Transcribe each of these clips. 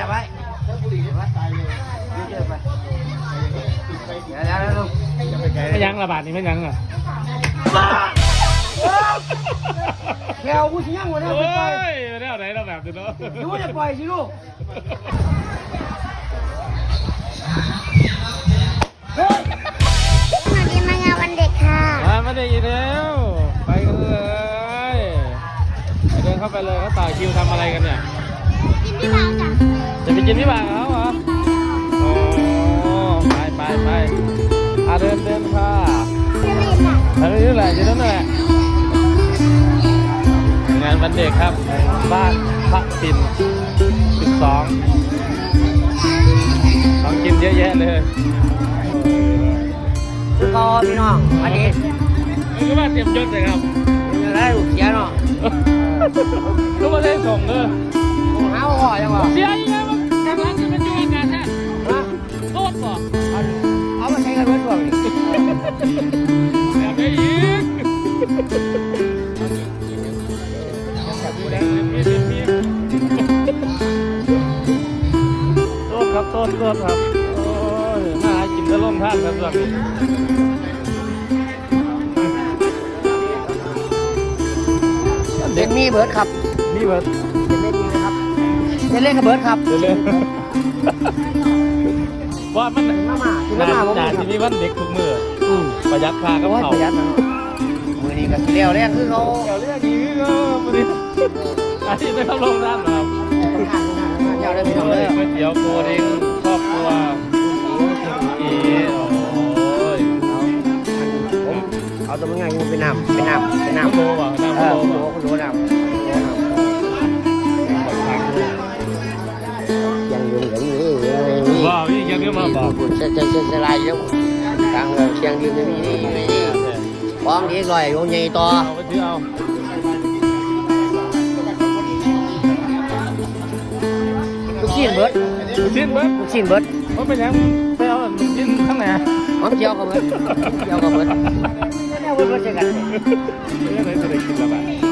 จับไว้เยอะไปเดี๋ยวแล้วลูกไม่ยั้งระบาดนี่ไม่ยั้งอะแกวกูสิยังวะเนี่ยโอ้ไปยแนวไหนเราแบบนี้เนาะดูจะปล่อยสิลูกเฮ้ยสวัสดีมางานวันเด็กค่ะ มาไม่ได้อีกแล้ว ไปกันเลยไปเดินเข้าไปเลยเขาต่อคิวทำอะไรกันเนี่ย กินที่บ้านจ้ะจะไปกินที่บ้านเขาเหรอโอ้ไปไปไปอะเดินเดินค่ะจะรีบค่ะอันนี้แหละอยู่นั่นแหละงานวันเด็กครับ บ้านพระปิ่นสิบสองของกินเยอะแยะเลยพอพี่น้องอันนี้มันก็มาเตรียมยศเลยครับยังไงลูกเสียเนาะก็มาได้ส่งเลยผม หาห่อยังวะเสียยังไงมันทางร้านนี่มันยุ่งงานแท้ฮะโทษบ่เอามาใช้กันเพื่อนช่วงนี้แบบได้อีกโทษครับโทษโทษครับโอ้ยน่ากินจะล่มท่านครับส่วนนี้เป็นมีเบิร์ดครับนี่เบิร์ด เป็นเล่นกับเบิร์ดครับเดี๋ยวเลยว่ามันมามาคือมามาผมจากครัที่บมีวันเด็กทุกมืออืมประหยัดค่ากับโอ้ยเขาประหยัดนะเนาะมือนี้ก็สิเลี้ยวแรงคือเขาเดี๋ยวเรื่องนี้ก็มันนี่อันนี้ไม่ต้องลงด้านหรอกต้องการต้องการต้องการเจ้าได้พี่น้องเลยก๋วยเตี๋ยวโกเด้งครอบครัวอีโอ้ยผมเอาตัวมันง่ายงูเป็นน้ำเป็นน้ำเป็นน้ำน้ำโลป่ะน้ำเอโลอคุณป่ะรู้คุณรู้น้ำ ว้าวนี่ยังเรียกมาบอกคุณจะจะจะลายยังกลางเชียงยืนไม่มีนี่ไม่นี่ฟ้องดีลอยโยนใหญ่ต่อเอาไปถือเอาลูกชิ้นเบิร์ดชิ้นเบิ้ลลูกชิ้นเบิร์ดเขาเป็นยังไปเอาชิ้นข้างไหนหอมเจียวกับเบิร์ดเจียวกับเบิร์ดแนวเบิร์ดเบิร์ดเจอกันไม่ได้จะได้กินละบาท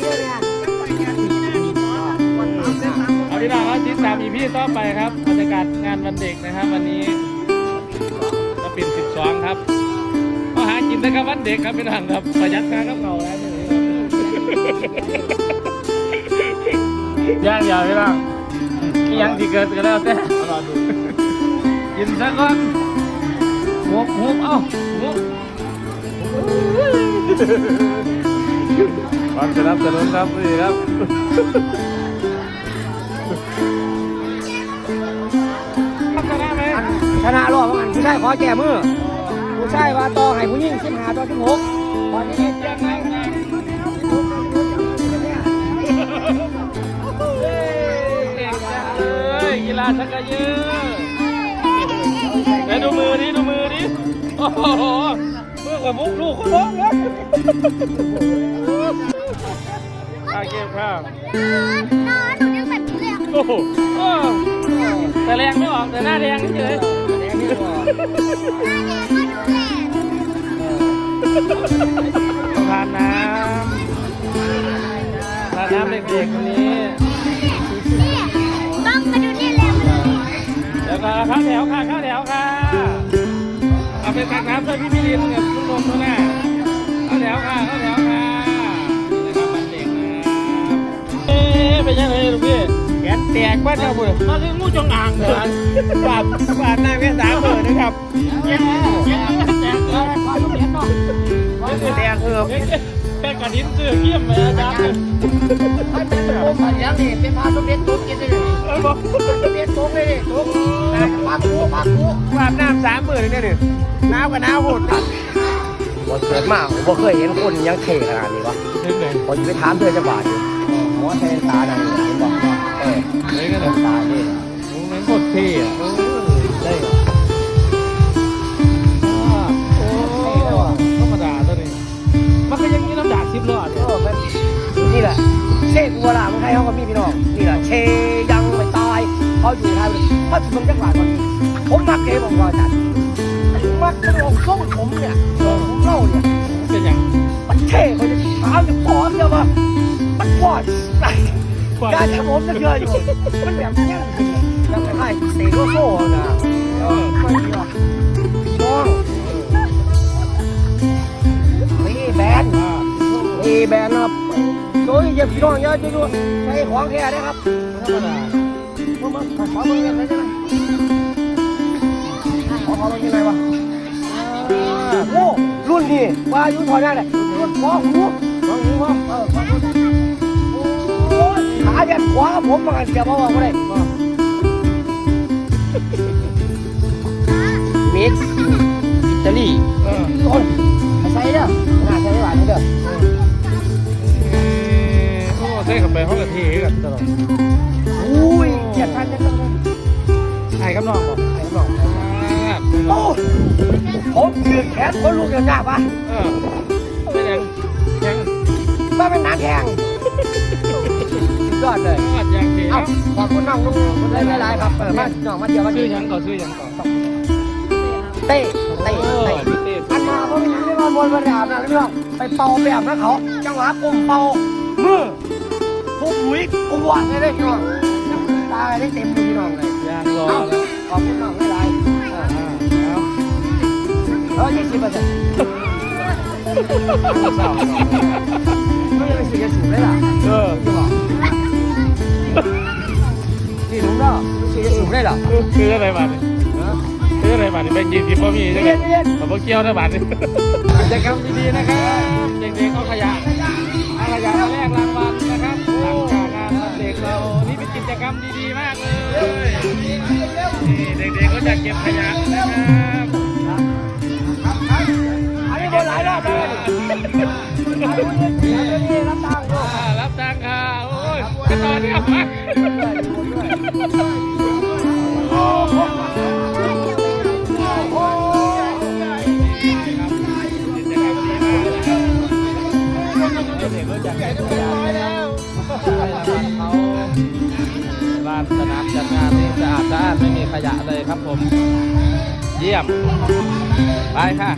คนจังหวัดสกลภาษาดีชาติไปมาเป็นไตบ่ยังแต่อยากเป็นยังไงเอาพี่น้องครับชิ้นสามอีพี่ต่อไปครับบรรยากาศงานวันเด็กนะครับ วันนี้ก็ปิด12ครับก็หากินนะครับวันเด็กครับพี่น้องครับประหยัดค่ากับเขาแล้วนี่ย่างยาวพี่น้องอีหยังที่เกิดก็แล้วแต่รอดูกินซะก่อนหุบหุบเอ้าหุบความสนับสนุนครับนี่ครับ ชนะรอบว่างันผู้ชายขอแก้มือผู้ชายว่าต่อให้ผู้หญิงสิบห้าต่อสิบหกตอนนี้ยังไงนะเก่งจังเลยกีฬาชักกระยือไหนดูมือดิดูมือดิโอ้โหมือกับมุกลูกคุณพ่อเลยข้าเก็บข้าวนอนหนูยังแบบนี้เลยอะโอ้โหแต่แรงไม่ออกแต่หน้าแดงเฉย หน้าแดงก็ดูแลต้องทานน้ำทานน้ำเด็กๆวันนี้นี่ต้องมาดูนี่แล้วมันเดี๋ยวค่ะข้าวแถวค่ะข้าวแถวค่ะ เอาไปตักน้ำช่วยพี่พี่ลินกับทุกคนตัวหน้าข้าวแถวค่ะข้าวแถวค่ะนี่นะครับมันเด็กนะเอ๊ะเป็นยังไงลูกพี่ แขนแตกบ้านเจ้าบุญมาถึงงูจงอางเลยบาดบาดหน้าแม่สามเลยนะครับแย่แย่แตกเลยความรู้เรียนเนาะความรู้แดงเออแป้งกระดิ่งเสื้อเกี้ยมเลยอาจารย์เลยให้เป็นโอ้ยแล้วนี่เป็นพาสมเด็จตุ๊กกินได้เลยเออบอกสมเด็จตุ๊กเลยตุ๊กปากกูปากกูอาบน้ำสามหมื่นเนี่ยดิน้ำกับน้ำหมดบ่เกิดมาผมบ่เคยเห็นคนยังเท่ขนาดนี้วะถึงไหนผมจะไปถามเธอจะบาดอยู่อหัวเทตาหนังเห็นบอก เออเลยกันเทเลยตาเนี่ยโอ้แม่งโคตรเท่อะโอ้ได้เหรอโอ้ธรรมดาตัวนี้มันก็ยังมีน้ำด่างสิบล้อเอเนี่ยอแม่นี่แหละเชษวัวลาเมืองไทยเขาก็มีพี่น้องนี่แหละเชยังไม่ตายเขาอยู่ไทยเพราะถึงจังหวัดก่อนผมมักเกมของเราจัดมักจะลงส่งผมเนี่ยผมเล่าเนี่ยเป็นย่างมันเท่เขาจะถามจะขอเดียวว่ามันปอด อะไรการทำผมจะเยอะอยู่ มันแบบนี้แล้วก็ให้เสกโลโก้นะเออไม่ดีหรอกน้องนี่แบนอ่านี่แบนครับโอ้ยอย่าพี่น้องอย่าดูใช้ของแท้นะครับธรรมดามามาขอขอมึงยังไงได้ไหมขอขอมึงยังไงวะโอ้รุ่นนี้ว่าอายุถอยได้เลยรุ่นฟองหูฟองหูฟองเออฟองหู วาผมมากันเสียบเอาไว้ไม่ได้มิกอิตาลีเออต้นใส่เด้อน่าใส่หวานนี่เด้อโอ้ใส่เข้าไปห้องกะทิกันตลอดอุ้ยเจ็ดพันเจ็ดพันไอ้กับน้องบอกไอ้น้องอ่าโอ้ผมถือแขนคนลูกยังหน้าปะเออเป็นยังยังมาเป็นนางแข่งสุด ยอดเลยอัดยังเสียเอ้าขอบคุณน้องลุงหลายหลายๆครับเออมาน้องมาเดียวมาชื่ดีอยังก่อนชื่อยังก่อนเต้เต้โอ้เต้พี่เต้อันมาเขาไม่ได้มาบนมาดาบนะพี่น้องไปเป่าแบบนั้นเขาจังหวะกลมเป่ามือพวกหุยกวาดเลยได้พี่น้องตาได้เต็มพี่น้องเลยยังรอเอ้าแล้วขอบคุณน้องหลายๆเอออ่าเอาเออยี่สิบเปอร์เซ็นต์เศร้าไม่ได้ไปซื้อยาสูบเลยล่ะเออ พี่บอกนี่ลุงเนาะไม่ซื้อยาสูบเลยล่ะคืออะไรบ้างนี่คืออะไรบ้างนี่เป็นยี่สิบบ่มีใช่ไหมเรียนเรียนผมเกี่ยวนะบ้านนี่กิจกรรมดีๆนะครับเด็กๆเอาขยะเอาขยะมาแลกรางวัลนะครับหลังจากงานวันเด็กเรานี่เป็นกิจกรรมดีๆมากเลยนี่เด็กๆก็จะเก็บขยะ บ้านสนามจัดงานนี่สะอาดสะอาดไม่มีขยะเลยครับผม เยี่ยม ไปค่ะ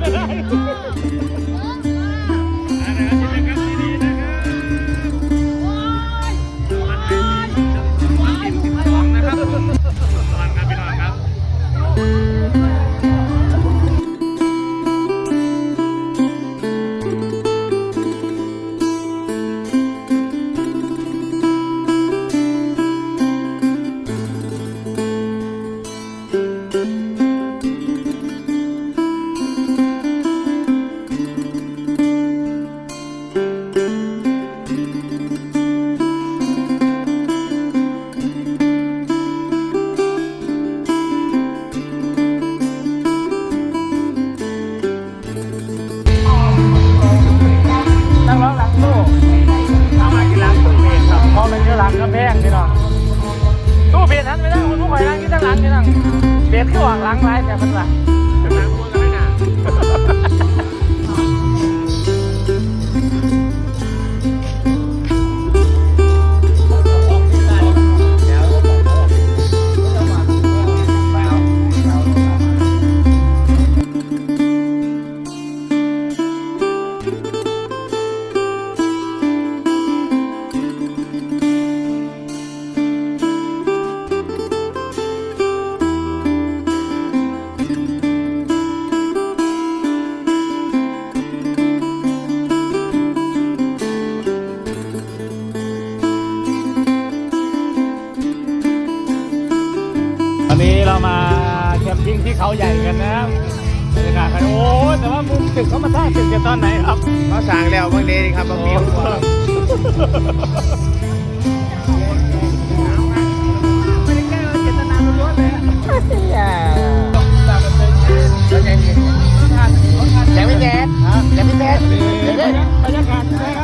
เลย เบีกที่หวังล้างไล่แต่มันละ มปิ้งที่เขาใหญ่กันนะครับโอ้แต่ว่ามุมตึกเขามาสร้างตึกกันตอนไหนครับมาสั่งแล้วบางเดย์ครับบางปีทุกคนแจ๊ไม่แจ๊ดแจ๊ไม่แจ๊ดบรรยากาศ